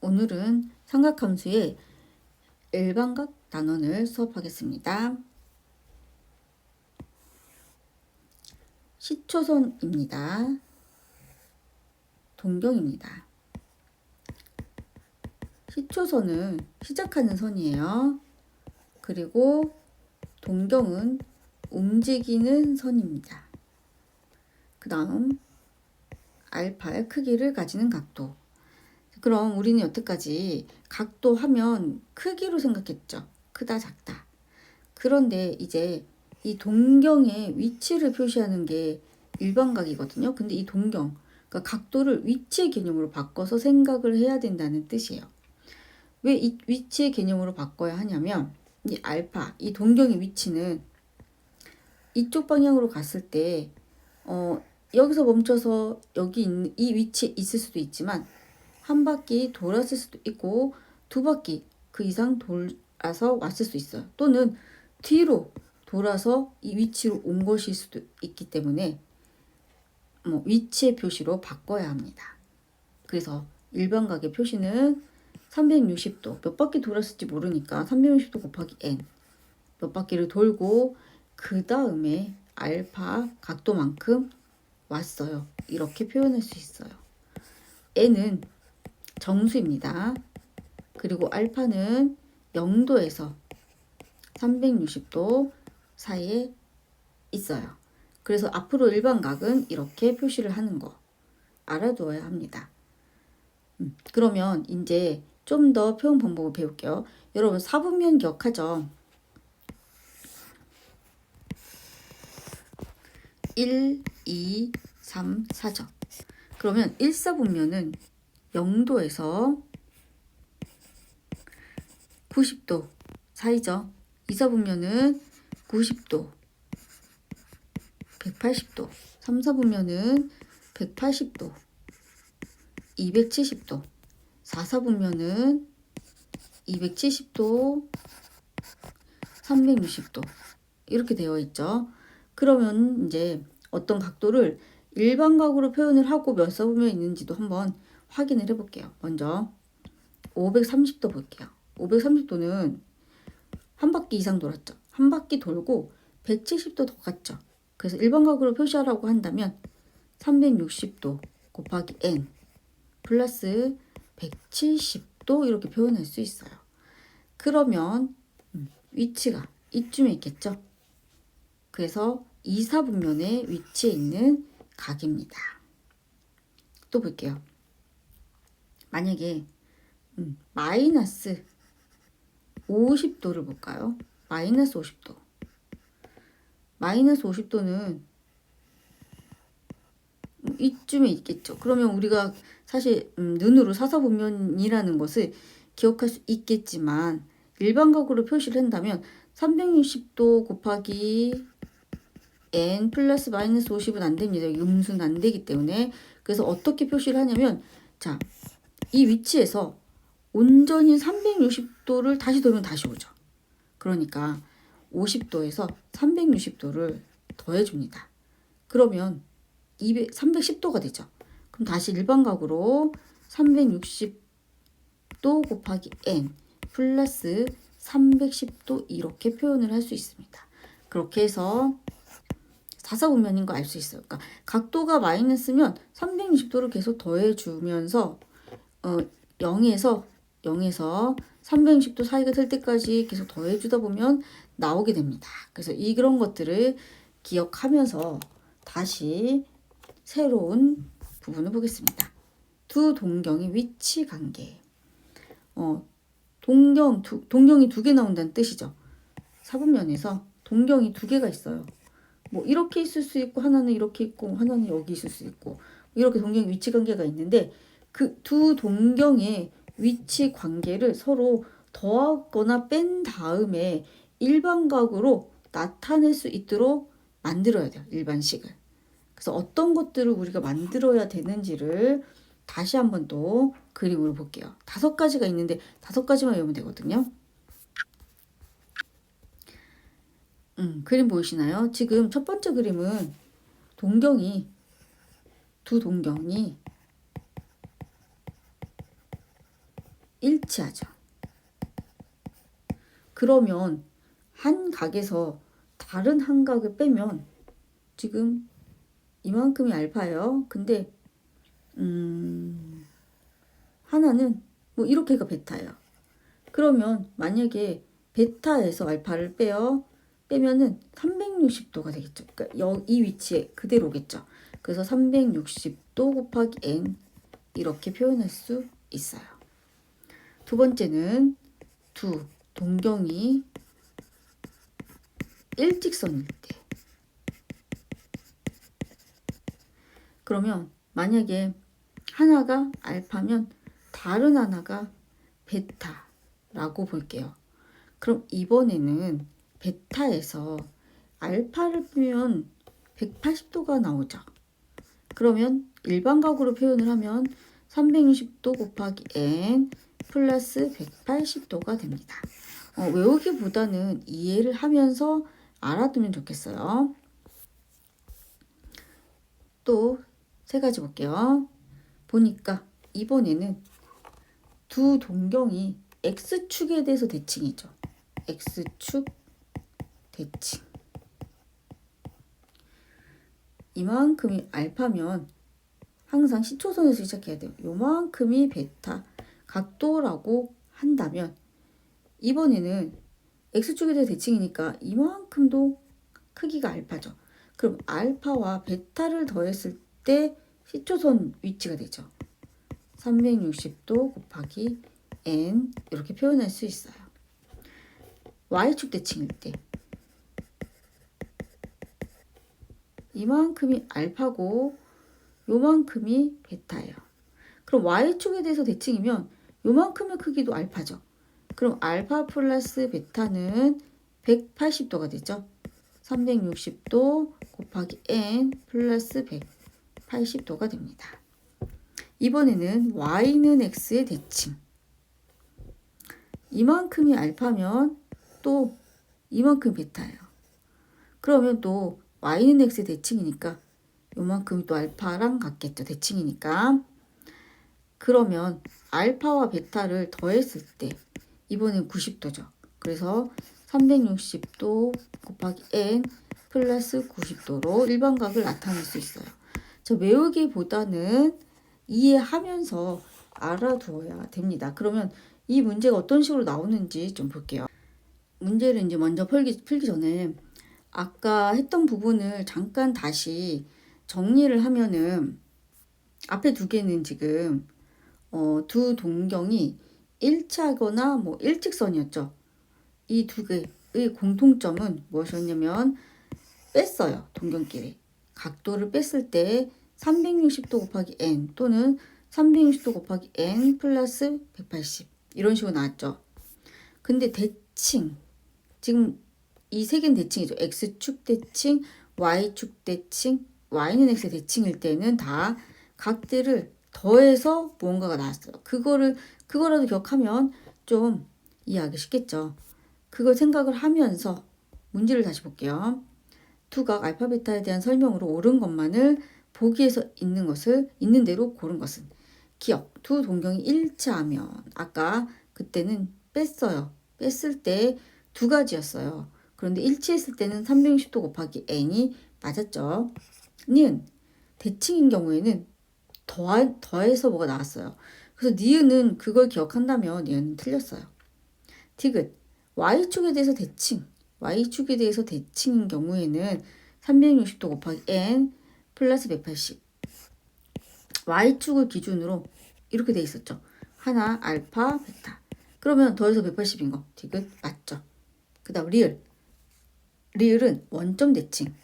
오늘은 삼각함수의 일반각 단원을 수업하겠습니다. 시초선입니다. 동경입니다. 시초선은 시작하는 선이에요. 그리고 동경은 움직이는 선입니다. 그 다음 알파의 크기를 가지는 각도. 그럼 우리는 여태까지 각도 하면 크기로 생각했죠. 크다, 작다. 그런데 이제 이 동경의 위치를 표시하는 게 일반각이거든요. 근데 이 동경, 그러니까 각도를 위치 개념으로 바꿔서 생각을 해야 된다는 뜻이에요. 왜 이 위치의 개념으로 바꿔야 하냐면 이 알파, 이 동경의 위치는 이쪽 방향으로 갔을 때 어, 여기서 멈춰서 여기 있는 이 위치에 있을 수도 있지만 한 바퀴 돌았을 수도 있고 두 바퀴 그 이상 돌아서 왔을 수 있어요. 또는 뒤로 돌아서 이 위치로 온 것일 수도 있기 때문에 뭐 위치의 표시로 바꿔야 합니다. 그래서 일반 각의 표시는 360도 몇 바퀴 돌았을지 모르니까 360도 곱하기 n 몇 바퀴를 돌고 그 다음에 알파 각도만큼 왔어요. 이렇게 표현할 수 있어요. n은 정수입니다. 그리고 알파는 0도에서 360도 사이에 있어요. 그래서 앞으로 일반각은 이렇게 표시를 하는 거 알아두어야 합니다. 음, 그러면 이제 좀 더 표현 방법을 배울게요. 여러분 사분면 기억하죠? 1, 2, 3, 4죠. 그러면 1, 4분면은 0도에서 90도 사이죠. 2, 4분면은 90도, 180도, 3, 4분면은 180도, 270도, 4, 4분면은 270도, 360도 이렇게 되어 있죠. 그러면 이제 어떤 각도를 일반 각으로 표현을 하고 몇 사분면 있는지도 한번 확인을 해볼게요. 먼저 530도 볼게요. 530도는 한 바퀴 이상 돌았죠. 한 바퀴 돌고 170도 더 갔죠. 그래서 일반각으로 표시하라고 한다면 360도 곱하기 n 플러스 170도 이렇게 표현할 수 있어요. 그러면 음, 위치가 이쯤에 있겠죠. 그래서 2, 4분면의 위치에 있는 각입니다. 또 볼게요. 만약에 음, 마이너스 50도를 볼까요? 마이너스 50도. 마이너스 50도는 이쯤에 있겠죠. 그러면 우리가 사실 음, 눈으로 사사분면이라는 것을 기억할 수 있겠지만 일반각으로 표시를 한다면 360도 곱하기 n 플러스 마이너스 50은 안 됩니다. 음수는 안 되기 때문에 그래서 어떻게 표시를 하냐면 자, 이 위치에서 온전히 360도를 다시 돌면 다시 오죠. 그러니까 50도에서 360도를 더해줍니다. 그러면 200, 310도가 되죠. 그럼 다시 일반 각으로 360도 곱하기 n 플러스 310도 이렇게 표현을 할 수 있습니다. 그렇게 해서 사사분면인 거 알 수 있어요. 그러니까 각도가 마이너스면 360도를 계속 더해주면서 어, 0에서 0에서 360도 사이가 될 때까지 계속 더해주다 보면 나오게 됩니다. 그래서 이런 것들을 기억하면서 다시 새로운 부분을 보겠습니다. 두 동경의 위치 관계. 어, 동경, 두, 동경이 두 개 나온다는 뜻이죠. 사분면에서 동경이 두 개가 있어요. 뭐 이렇게 있을 수 있고 하나는 이렇게 있고 하나는 여기 있을 수 있고 이렇게 동경 위치 관계가 있는데 그 두 동경의 위치 관계를 서로 더하거나 뺀 다음에 일반각으로 나타낼 수 있도록 만들어야 돼요. 일반식을. 그래서 어떤 것들을 우리가 만들어야 되는지를 다시 한번더 그림으로 볼게요. 다섯 가지가 있는데 다섯 가지만 외우면 되거든요. 음, 그림 보이시나요? 지금 첫 번째 그림은 동경이 두 동경이 일치하죠. 그러면 한 각에서 다른 한 각을 빼면 지금 이만큼이 알파예요. 근데 음, 하나는 뭐 이렇게가 베타예요. 그러면 만약에 베타에서 알파를 빼요. 빼면은 360도가 되겠죠. 그러니까 여- 이 위치에 그대로겠죠. 그래서 360도 곱하기 n 이렇게 표현할 수 있어요. 두 번째는 두 동경이 일직선일 때. 그러면 만약에 하나가 알파면 다른 하나가 베타라고 볼게요. 그럼 이번에는 베타에서 알파를 빼면 180도가 나오죠. 그러면 일반 각으로 표현을 하면 360도 곱하기 n 플러스 180도가 됩니다. 어, 외우기보다는 이해를 하면서 알아두면 좋겠어요. 또 세 가지 볼게요. 보니까 이번에는 두 동경이 x축에 대해서 대칭이죠. x축 대칭. 이만큼이 알파면 항상 시초선에서 시작해야 돼요. 요만큼이 베타 각도라고 한다면 이번에는 x축에 대해 대칭이니까 이만큼도 크기가 알파죠. 그럼 알파와 베타를 더했을 때 시초선 위치가 되죠. 360도 곱하기 n 이렇게 표현할 수 있어요. y축 대칭일 때 이만큼이 알파고 요만큼이 베타예요. 그럼 y축에 대해서 대칭이면 요만큼의 크기도 알파죠. 그럼 알파 플러스 베타는 180도가 되죠. 360도 곱하기 n 플러스 180도가 됩니다. 이번에는 y는 x의 대칭. 이만큼이 알파면 또 이만큼 베타예요. 그러면 또 y는 x의 대칭이니까 요만큼이 또 알파랑 같겠죠. 대칭이니까. 그러면 알파와 베타를 더했을 때 이번엔 90도죠. 그래서 360도 곱하기 n 플러스 90도로 일반각을 나타낼 수 있어요. 저 외우기보다는 이해하면서 알아두어야 됩니다. 그러면 이 문제가 어떤 식으로 나오는지 좀 볼게요. 문제를 이제 먼저 풀기, 풀기 전에 아까 했던 부분을 잠깐 다시 정리를 하면은 앞에 두 개는 지금 어, 두 동경이 일치하거나 뭐 일직선이었죠. 이 두 개의 공통점은 무엇이었냐면 뺐어요. 동경끼리. 각도를 뺐을 때 360도 곱하기 n 또는 360도 곱하기 n 플러스 180 이런 식으로 나왔죠. 근데 대칭 지금 이 세 개는 대칭이죠. x축 대칭, y축 대칭, y는 x 대칭일 때는 다 각들을 더해서 무언가가 나왔어요. 그거를 그거라도 기억하면 좀 이해하기 쉽겠죠. 그걸 생각을 하면서 문제를 다시 볼게요. 두각 알파 베타에 대한 설명으로 옳은 것만을 보기에서 있는 것을 있는 대로 고른 것은 기억 두 동경이 일치하면 아까 그때는 뺐어요. 뺐을 때 두 가지였어요. 그런데 일치했을 때는 360도 곱하기 n이 맞았죠. 니은 대칭인 경우에는 더 더해서 뭐가 나왔어요. 그래서 니은은 그걸 기억한다면 니은은 틀렸어요. 디귿 y축에 대해서 대칭 y축에 대해서 대칭인 경우에는 360도 곱하기 n 플러스 180 y축을 기준으로 이렇게 돼 있었죠. 하나 알파 베타 그러면 더해서 180인 거 디귿 맞죠. 그 다음 리을 리을은 원점 대칭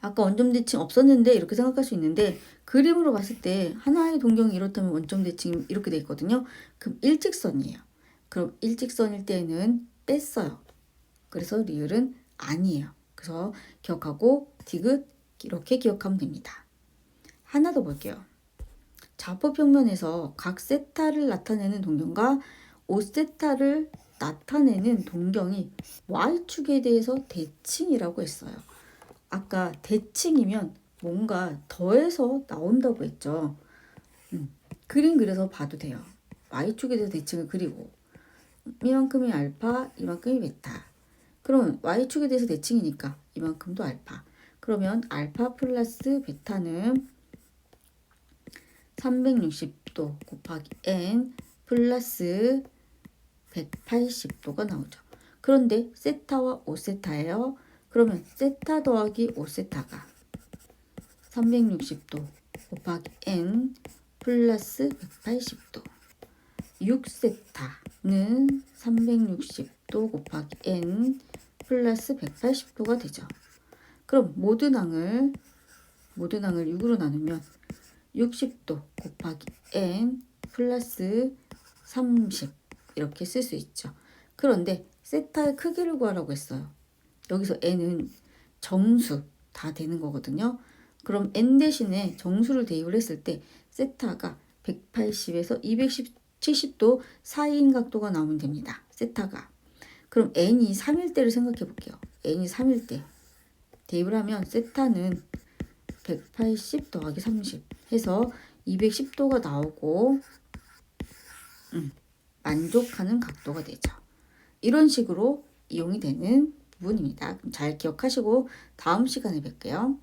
아까 원점 대칭 없었는데 이렇게 생각할 수 있는데 그림으로 봤을 때 하나의 동경이 이렇다면 원점 대칭 이렇게 돼 있거든요. 그럼 일직선이에요. 그럼 일직선일 때는 뺐어요. 그래서 리을은 아니에요. 그래서 기억하고 디귿 이렇게 기억하면 됩니다. 하나 더 볼게요. 좌표 평면에서 각 세타를 나타내는 동경과 5세타를 나타내는 동경이 y축에 대해서 대칭이라고 했어요. 아까 대칭이면 뭔가 더해서 나온다고 했죠. 음, 그림 그려서 봐도 돼요. y축에 대해서 대칭을 그리고 이만큼이 알파, 이만큼이 베타. 그러면 y축에 대해서 대칭이니까 이만큼도 알파. 그러면 알파 플러스 베타는 360도 곱하기 n 플러스 180도가 나오죠. 그런데 세타와 5세타예요. 그러면 세타 더하기 5세타가 360도 곱하기 n 플러스 180도 6세타는 360도 곱하기 n 플러스 180도가 되죠. 그럼 모든 항을 모든 항을 6으로 나누면 60도 곱하기 n 플러스 30 이렇게 쓸 수 있죠. 그런데 세타의 크기를 구하라고 했어요. 여기서 n은 정수 다 되는 거거든요. 그럼 n 대신에 정수를 대입을 했을 때 세타가 180에서 270도 사이인 각도가 나오면 됩니다. 세타가. 그럼 n이 3일 때를 생각해 볼게요. n이 3일 때 대입을 하면 세타는 180 더하기 30 해서 210도가 나오고 음, 만족하는 각도가 되죠. 이런 식으로 이용이 되는 부분입니다. 잘 기억하시고 다음 시간에 뵐게요.